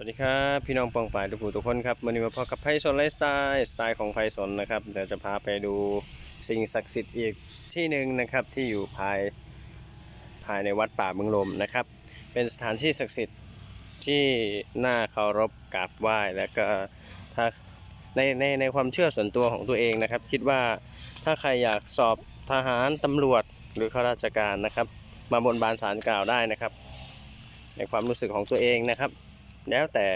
วัสดีครับพี่น้องปองป่ายทุกผู้ทุกคนครับวันนี้มาพบกับไพศาลไลฟ์สไตล์สไตล์ของไพศาลนะครับเดี๋ยวจะพาไปดูสิ่งศักดิ์สิทธิ์อีกที่หนึ่งนะครับที่อยู่ภายภายในวัดป่าเมืองลมนะครับ เป็นสถานที่ศักดิ์สิทธิ์ที่น่าเคารพกราบไหว้แล้วก็ถ้าในในในความเชื่อส่วนตัวของตัวเองนะครับ คิดว่าถ้าใครอยากสอบทหารตำรวจหรือข้าราชการนะครับ มาบนบานสารกล่าวได้นะครับ ในความรู้สึกของตัวเองนะครับ แล้วแต่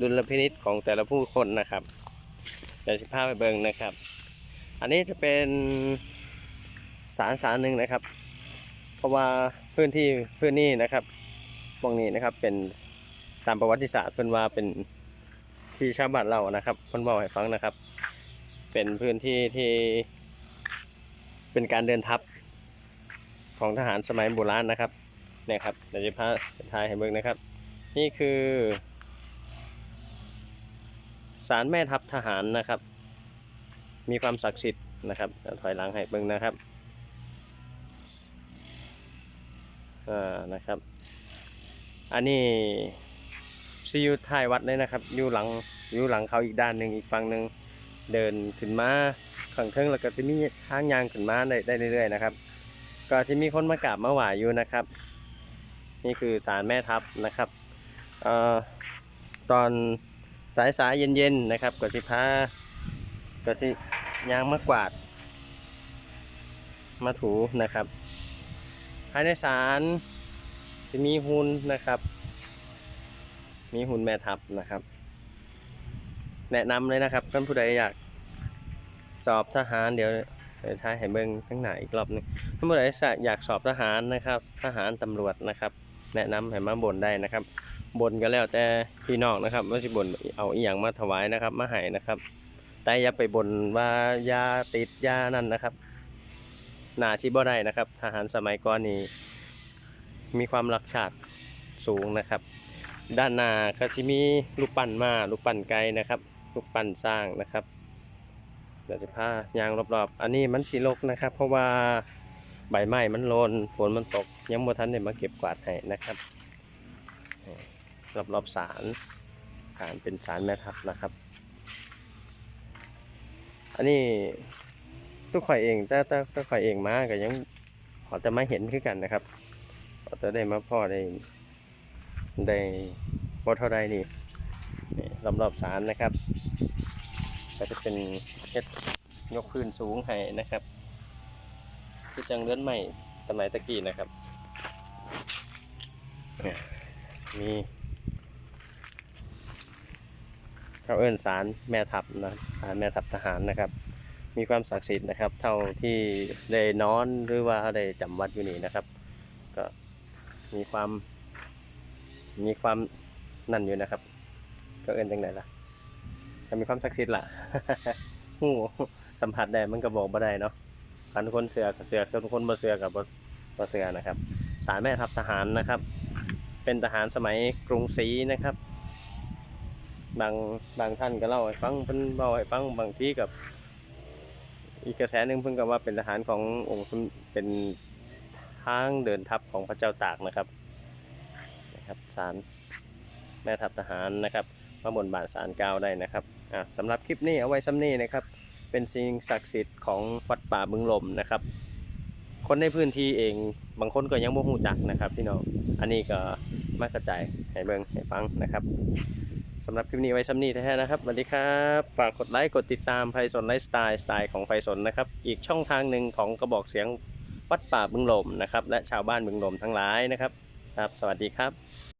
ดุลพินิษของแต่ละผู้คนนะครับเดี๋ยวสิภาพไปเบิงนะครับ อันนี้จะเป็นสารสารหนึ่งนะครับ เพราะว่าพื้นที่พื้นนี้นะครับพวกนี้นะครับเป็นตามประวัติศาสตร์เพิ่นว่าเป็นที่ชาวบ้านเรานะครับเพิ่นบอกให้ฟังนะครับ เป็นพื้นที่ที่เป็นการเดินทัพของทหารสมัยโบราณนะครับเนี่ยครับเดี๋ยวจะพาถ่ายให้เบิ่งนะครับ นี่คือศาลแม่ทัพทหารนะครับ มีความศักดิ์สิทธิ์นะครับถอยหลังให้เบิ่งนะครับอ่านะครับ อันนี้ซีอยู่ท้ายวัดเลยนะครับอยู่หลังอยู่หลังเขาอีกด้านหนึ่งอีกฝั่งหนึ่งเดินขึ้นมาขังเทิงแล้วก็จะมีทางยางขึ้นมาได้ได้เรื่อยๆนะครับ ก็จะมีคนมากราบมาไหวอยู่นะครับ นี่คือศาลแม่ทัพนะครับ ตอนสายสายๆเย็นๆนะครับก็สิพาก็สิยางมากวาด มาถูนะครับภายในศาลจะมีหุ่นนะครับ มีหุ่นแม่ทัพนะครับ แนะนำเลยนะครับท่านผู้ใดอยากสอบทหารเดี๋ยวเดี๋ยวท้ายให้เบิ่งข้างหนาอีกรอบนึงท่านผู้ใดอยากสอบทหารนะครับ ทหารตำรวจนะครับ แนะนำให้มาบ่นได้นะครับ บนก็แล้วแต่พี่น้องนะครับว่าสิบนเอาอีหยังมาถวายนะครับมาให้นะครับ แต่อย่าไปบนว่ายาติดยานั่นนะครับหนาชิบ่ได้นะครับ ทหารสมัยก่อนนี้มีความรักชาติสูงนะครับ ด้านหน้าก็สิมีลูกปั้นมาลูกปั้นไก่นะครับ ลูกปั้นสร้างนะครับเดี๋ยวจะพายางรอบๆ อันนี้มันสีลกนะครับ เพราะว่าใบไม้มันโลนฝนมันตกยังบ่ทันได้มาเก็บกวาดให้นะครับ รอบรอบๆศาลศาลเป็นศาลแม่ทัพนะครับ อันนี้ทุกข่อยเองแต่แต่แต่ข่อยเองมาก็ยังขอจะมาเห็นคือกันนะครับขอจะได้มาพ่อได้ได้บ่เท่าใดนี่รอบรอบๆศาลนะครับก็จะเป็นเฮ็ดยกพื้นสูงให้นะครับคือจังเลื่อนใหม่สมัยตะกี้นะครับเนี่ยมี เขาเอิ้นสารแม่ทัพนะสารแม่ทัพทหารนะครับ มีความศักดิ์สิทธิ์นะครับ เท่าที่ได้นอนหรือว่าได้จำวัดอยู่นี่นะครับ ก็มีความ มีความนั่นอยู่นะครับ ก็เอิ้นจังไหนล่ะก็มีความศักดิ์สิทธิ์ล่ะหูสัมผัสได้มันก็บอกบ่ได้เนาะคันคนเสือกเสือคนคนบ่เสือกับบ่เสือนะครับ สารแม่ทัพทหารนะครับ เป็นทหารสมัยกรุงศรีนะครับ บางบางท่านก็เล่าให้ฟังเพิ่นเล่าให้ฟังบางทีกับ อีกกระแสหนึ่งเพิ่นก็ว่าเป็นทหารขององค์เป็นทางเดินทัพของพระเจ้าตากนะครับนะครับศาลแม่ทัพทหารนะครับมาบนบานศาลกล่าวได้นะครับอะสำหรับคลิปนี้เอาไว้ซ้ำนี้นะครับเป็นสิ่งศักดิ์สิทธิ์ของวัดป่าบึงลมนะครับ คนในพื้นที่เองบางคนก็ยังบ่ฮู้จักนะครับพี่น้องอันนี้ก็มากระจายให้เบิ่งให้ฟังนะครับ สำหรับคลิปนี้ไว้ซ้ำนี้แท้ๆนะครับสวัสดีครับฝากกดไลค์กดติดตามไพศนไลฟ์สไตล์สไตล์ของไพศนนะครับ อีกช่องทางหนึ่งของกระบอกเสียงวัดป่าบึงลมนะครับ และชาวบ้านบึงลมทั้งหลายนะครับ ครับ สวัสดีครับ